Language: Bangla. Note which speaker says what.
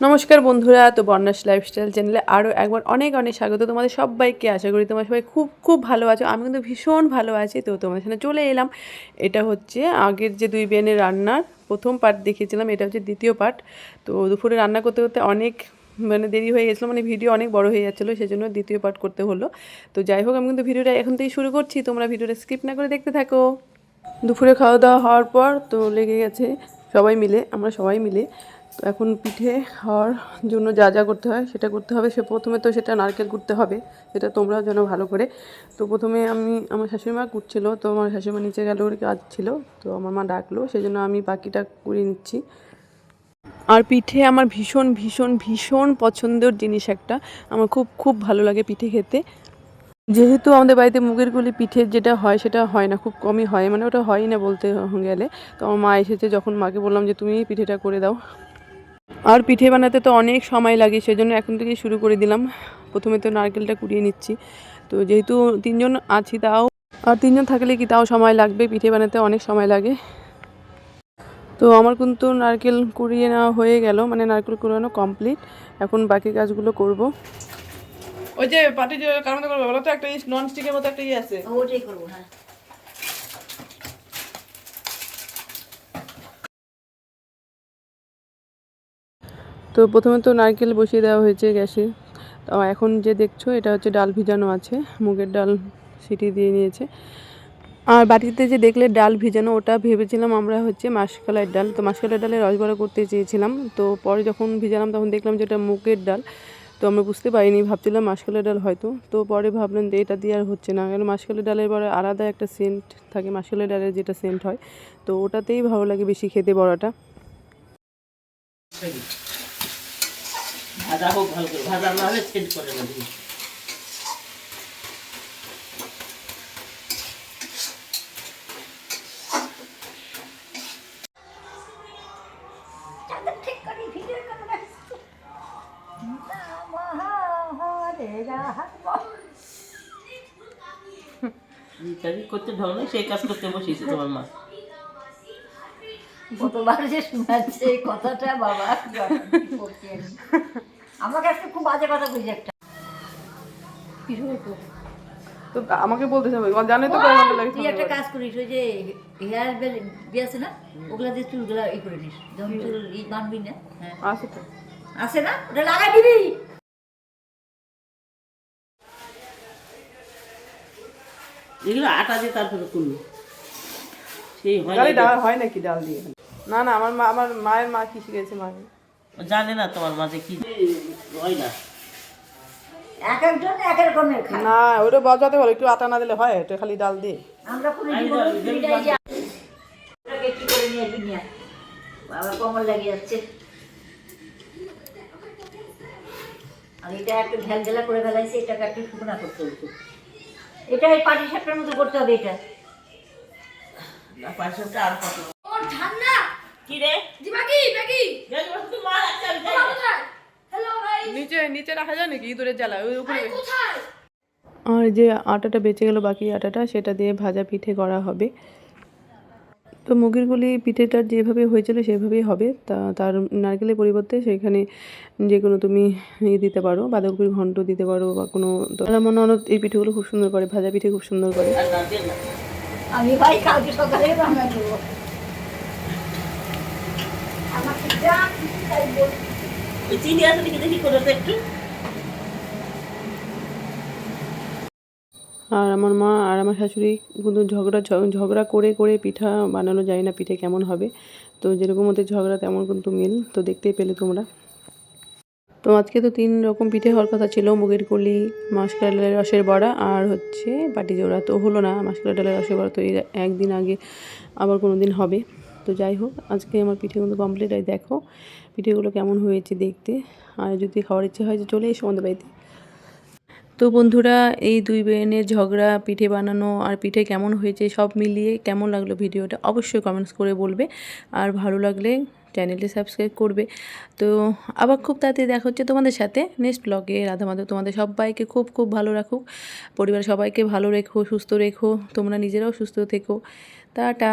Speaker 1: নমস্কার বন্ধুরা, তো বর্ণাস লাইফস্টাইল চ্যানেলে আরও একবার অনেক অনেক স্বাগত তোমাদের সবাইকে। আশা করি তোমার সবাই খুব খুব ভালো আছো। আমি কিন্তু ভীষণ ভালো আছি। তো তোমাদের সাথে চলে এলাম। এটা হচ্ছে আগের যে দুই বেনের রান্নার প্রথম পার্ট দেখিয়েছিলাম, এটা হচ্ছে দ্বিতীয় পার্ট তো দুপুরে রান্না করতে করতে অনেক মানে দেরি হয়ে গেছিল মানে ভিডিও অনেক বড় হয়ে যাচ্ছিল সেই জন্য দ্বিতীয় পার্ট করতে হলো। তো যাই হোক, আমি কিন্তু ভিডিওটা এখন থেকেই শুরু করছি। তোমরা ভিডিওটা স্কিপ না করে দেখতে থাকো। দুপুরে খাওয়া দাওয়া হওয়ার পর তো লেগে গেছে সবাই মিলে, আমরা সবাই মিলে। তো এখন পিঠে খাওয়ার জন্য যা যা করতে হয়, সেটা করতে হবে। সে প্রথমে তো সেটা নারকেল কুটতে হবে, সেটা তোমরাও যেন ভালো করে। তো প্রথমে আমি, আমার শাশুড়ি মা কুটছিল, তো আমার শাশুড়ি মা নিচে গেল, ওর কাজ ছিল, তো আমার মা ডাকলো সেই জন্য আমি বাকিটা করে নিচ্ছি। আর পিঠে আমার ভীষণ ভীষণ ভীষণ পছন্দের জিনিস একটা। আমার খুব খুব ভালো লাগে পিঠে খেতে। যেহেতু আমাদের বাড়িতে মুগের গুলি পিঠে যেটা হয়, সেটা হয় না, খুব কমই হয়। মানে ওটা হয়ই না বলতে গেলে। তো আমার মা এসেছে যখন মাকে বললাম যে, তুমি পিঠেটা করে দাও। আর পিঠে বানাতে তো অনেক সময় লাগে, সেজন্য এখন থেকেই শুরু করে দিলাম। প্রথমে তো নারকেলটা কুড়িয়ে নিচ্ছি। তো যেহেতু তিনজন আছি তাও, আর তিনজন থাকলে কি তাও সময় লাগবে? পিঠে বানাতে অনেক সময় লাগে। তো আমার কিন্তু নারকেল কুড়িয়ে নেওয়া হয়ে গেল। মানে নারকেল কুড়ানো কমপ্লিট এখন বাকি কাজগুলো করব। ওই যে পাটি যে কার মধ্যে করবে বলো তো একটা নন স্টিকের মতো একটা ইয়ে আছে।
Speaker 2: ওটাই করব হ্যাঁ।
Speaker 1: তো প্রথমে তো নারকেল বসিয়ে দেওয়া হয়েছে গ্যাসে। তো এখন যে দেখছ এটা হচ্ছে ডাল ভিজানো আছে মুগের ডাল সিটি দিয়ে নিয়েছে। আর বাটিতে যে দেখলে ডাল ভিজানো ওটা ভেবেছিলাম আমরা হচ্ছে মাসকলাইয়ের ডাল। তো মাসকলাইয়ের ডালের রসবড়া করতে চেয়েছিলাম। তো পরে যখন ভিজালাম তখন দেখলাম যে এটা মুগের ডাল। তো আমরা বুঝতে পারিনি, ভাবছিলাম মাসকালের ডাল হয়তো। তো পরে ভাবলেন যে এটা দিয়ে আর হচ্ছে না। কারণ মাসকালের ডালের পরে আলাদা একটা সেন্ট থাকে মাসকালের ডালের যেটা সেন্ট হয়। তো ওটাতেই ভালো লাগে বেশি খেতে বড়াটা।
Speaker 2: ভাজা হোক, ভালো করে ভাজা না হলে সেন্ট করে করতে ঢং নেই সেই কাজ করতে বসেছে তোমার মা।
Speaker 3: কতবার যে শোনাচ্ছে এই কথাটা বাবা আমার কাছে খুব বাজে কথা বুঝি একটা।
Speaker 1: তো আমাকে বলতেছে জানে তো লাগে
Speaker 3: তুই একটা কাজ করিস ওই যে হেয়ার বেল বিয়ে আছে না ওগুলা দিয়ে চুলগুলা ই করে নিস। যখন চুল ই বানবি না হ্যাঁ।
Speaker 1: আছে তো।
Speaker 3: আছে না? ওটা লাগাই দিবি
Speaker 2: এগুলো আটা দিয়ে তারপরে করল। সেই হয়।
Speaker 1: ডাল হয় নাকি ডাল দিয়ে? না না আমার মা আমার মায়ের মা কি শিখেছে মাকে
Speaker 2: জানে না তোমার মাঝে কি হয় না।
Speaker 3: এক একজন এক এক রকমের খায়।
Speaker 1: না ওটা বাজাতে বলো একটু আটা না দিলে হয় এটা খালি ডাল দিয়ে।
Speaker 3: আমরা কোনো
Speaker 2: আমি
Speaker 3: জীবনে
Speaker 2: তো-
Speaker 3: দুইটাই যে কি করে নিয়ে আসবি বাবা কমল লাগে যাচ্ছে। আর এটা একটু ঝালঝালা করে ফেলাইছে এটাকে একটু শুকনা করতে হতো এটা এই পাটি সাপটার মতো করতে হবে এটা।
Speaker 2: আর কত?
Speaker 4: ঠান্ডা
Speaker 2: কি রে?
Speaker 1: নিচে নিচে রাখা যায় নাকি? ইঁদুরের জ্বালা ওই উপরে আর যে আটাটা বেঁচে গেল বাকি আটাটা সেটা দিয়ে ভাজা পিঠে করা হবে। তো মুগেরগুলি পিঠেটা যেভাবে হয়েছিল সেভাবেই হবে। তা তার নারকেলের পরিবর্তে সেখানে যে কোনো তুমি ইয়ে দিতে পারো বাঁধাকপির ঘন্ট দিতে পারো বা কোনো তো আমার মনে হয় এই পিঠেগুলো খুব সুন্দর করে ভাজা পিঠে খুব সুন্দর করে।
Speaker 3: আমি ভাই কালকে সকালে রান্না করব। আমাকে যা
Speaker 2: চিনি আছে নাকি দেখি করে একটু।
Speaker 1: আর আমার মা আর আমার শাশুড়ি কিন্তু ঝগড়া ঝগড়া করে করে পিঠা বানানো যায় না, পিঠে কেমন হবে? তো যেরকম ওদের ঝগড়া তেমন কিন্তু মিল। তো দেখতেই পেলে তোমরা। তো আজকে তো তিন রকম পিঠে হওয়ার কথা ছিল। মুগের কলি মাসকলাই ডালের রসের বড়া আর হচ্ছে পাটি জোড়া। তো হলো না মাসকলাই ডালের রসের বড়া তো একদিন আগে আবার কোনো দিন হবে। তো যাই হোক, আজকে আমার পিঠে কিন্তু কমপ্লিট হয় দেখো পিঠেগুলো কেমন হয়েছে দেখতে। আর যদি খাওয়ার ইচ্ছে হয় যে চলে এসো আমাদের বাড়িতে। তো বন্ধুরা, এই দুই বোনের ঝগড়া, পিঠে বানানো আর পিঠে কেমন হয়েছে সব মিলিয়ে কেমন লাগল ভিডিওটা অবশ্যই কমেন্টস করে বলবে। আর ভালো লাগলে চ্যানেলটি সাবস্ক্রাইব করবে। তো আবার খুব তাড়াতাড়ি দেখা হচ্ছে তোমাদের সাথে নেক্সট ব্লগে রাধা মাধব, তোমাদের সবাইকে খুব খুব ভালো রাখুক। পরিবার সবাইকে ভালো রেখো, সুস্থ রেখো। তোমরা নিজেরাও সুস্থ থেকো। টাটা।